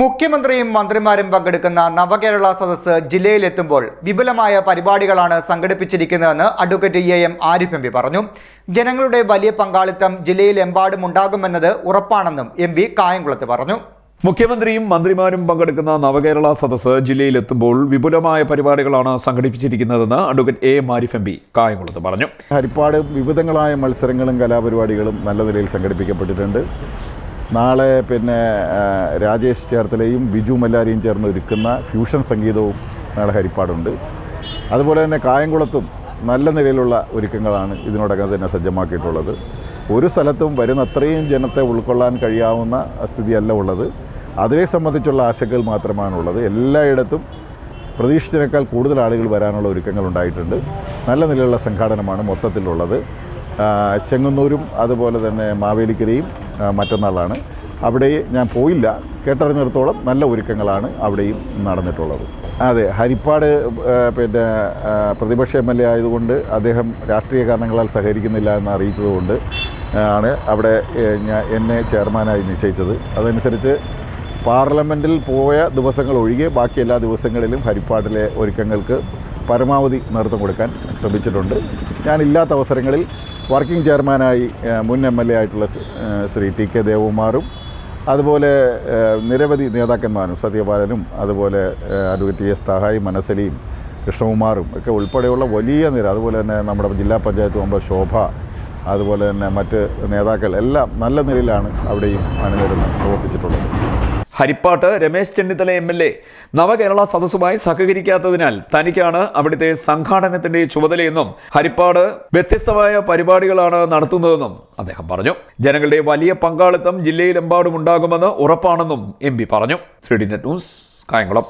മുഖ്യമന്ത്രിയും മന്ത്രിമാരും പങ്കെടുക്കുന്ന നവകേരള സദസ്സ് ജില്ലയിലെത്തുമ്പോൾ വിപുലമായ പരിപാടികളാണ് സംഘടിപ്പിച്ചിരിക്കുന്നതെന്ന് advocate E M Arif M P പറഞ്ഞു. ജനങ്ങളുടെ വലിയ പങ്കാളിത്തം ജില്ലയിലെമ്പാടും ഉണ്ടാകുമെന്നത് ഉറപ്പാണെന്നും എം പി കായംകുളത്ത് പറഞ്ഞു. മുഖ്യമന്ത്രിയും മന്ത്രിമാരും പങ്കെടുക്കുന്ന നവകേരള സദസ്സ് ജില്ലയിലെത്തുമ്പോൾ വിപുലമായ പരിപാടികളാണ് സംഘടിപ്പിച്ചിരിക്കുന്നതെന്ന് advocate A M Arif M P കായംകുളത്ത് പറഞ്ഞു. ഹരിപ്പാട് വിവിധങ്ങളായ മത്സരങ്ങളും കലാപരിപാടികളും നല്ല നിലയിൽ സംഘടിപ്പിക്കപ്പെട്ടിട്ടുണ്ട്. നാളെ പിന്നെ രാജേഷ് ചേർത്തലയും ബിജു മല്ലാരിയും ചേർന്ന് ഒരുക്കുന്ന ഫ്യൂഷൻ സംഗീതവും നാളെ ഹരിപ്പാടുണ്ട്. അതുപോലെ തന്നെ കായംകുളത്തും നല്ല നിലയിലുള്ള ഒരുക്കങ്ങളാണ് ഇതിനോടകം തന്നെ സജ്ജമാക്കിയിട്ടുള്ളത്. ഒരു സ്ഥലത്തും വരുന്ന അത്രയും ജനത്തെ ഉൾക്കൊള്ളാൻ കഴിയാവുന്ന സ്ഥിതിയല്ല ഉള്ളത്. അതിനെ സംബന്ധിച്ചുള്ള ആശങ്കകൾ മാത്രമാണുള്ളത്. എല്ലായിടത്തും പ്രതീക്ഷിച്ചതിനേക്കാൾ കൂടുതൽ ആളുകൾ വരാനുള്ള ഒരുക്കങ്ങൾ ഉണ്ടായിട്ടുണ്ട്. നല്ല നിലയിലുള്ള സംഘാടനമാണ് മൊത്തത്തിലുള്ളത്. ചെങ്ങന്നൂരും അതുപോലെ തന്നെ മാവേലിക്കരയും മറ്റന്നാളാണ്. അവിടെ ഞാൻ പോയില്ല. കേട്ടറിഞ്ഞിടത്തോളം നല്ല ഒരുക്കങ്ങളാണ് അവിടെയും നടന്നിട്ടുള്ളത്. അതെ ഹരിപ്പാട് പിന്നെ പ്രതിപക്ഷ എം എൽ എ ആയതുകൊണ്ട് അദ്ദേഹം രാഷ്ട്രീയ കാരണങ്ങളാൽ സഹകരിക്കുന്നില്ല എന്ന് അറിയിച്ചതുകൊണ്ട് ആണ് അവിടെ എന്നെ ചെയർമാനായി നിശ്ചയിച്ചത്. അതനുസരിച്ച് പാർലമെന്റിൽ പോയ ദിവസങ്ങൾ ഒഴികെ ബാക്കി എല്ലാ ദിവസങ്ങളിലും ഹരിപ്പാട്ടിലെ ഒരുക്കങ്ങൾക്ക് പരമാവധി നേതൃത്വം കൊടുക്കാൻ ശ്രമിച്ചിട്ടുണ്ട്. ഞാനില്ലാത്ത അവസരങ്ങളിൽ വർക്കിംഗ് ചെയർമാനായി മുൻ എം എൽ എ ആയിട്ടുള്ള ശ്രീ ടി കെ ദേവകുമാറും അതുപോലെ നിരവധി നേതാക്കന്മാരും സത്യപാലനും അതുപോലെ അഡ്വക്കേറ്റ് എസ് തഹായി മനസലിയും കൃഷ്ണകുമാറും ഒക്കെ ഉൾപ്പെടെയുള്ള വലിയ നിര അതുപോലെ തന്നെ നമ്മുടെ ജില്ലാ പഞ്ചായത്ത് മെമ്പർ ശോഭ അതുപോലെ തന്നെ മറ്റ് നേതാക്കൾ എല്ലാം നല്ല നിലയിലാണ് അവിടെയും അനുനിരുന്ന് പ്രവർത്തിച്ചിട്ടുള്ളത്. ഹരിപ്പാട്ട് Ramesh Chennithala M L A. Navakerala സദസ്സുമായി സഹകരിക്കാത്തതിനാൽ തനിക്കാണ് അവിടുത്തെ സംഘാടനത്തിന്റെ ചുമതലയെന്നും ഹരിപ്പാട് വ്യത്യസ്തമായ പരിപാടികളാണ് നടത്തുന്നതെന്നും അദ്ദേഹം പറഞ്ഞു. ജനങ്ങളുടെ വലിയ പങ്കാളിത്തം ജില്ലയിലെമ്പാടും ഉണ്ടാകുമെന്ന് ഉറപ്പാണെന്നും എം പറഞ്ഞു. Net news Kayamkulam.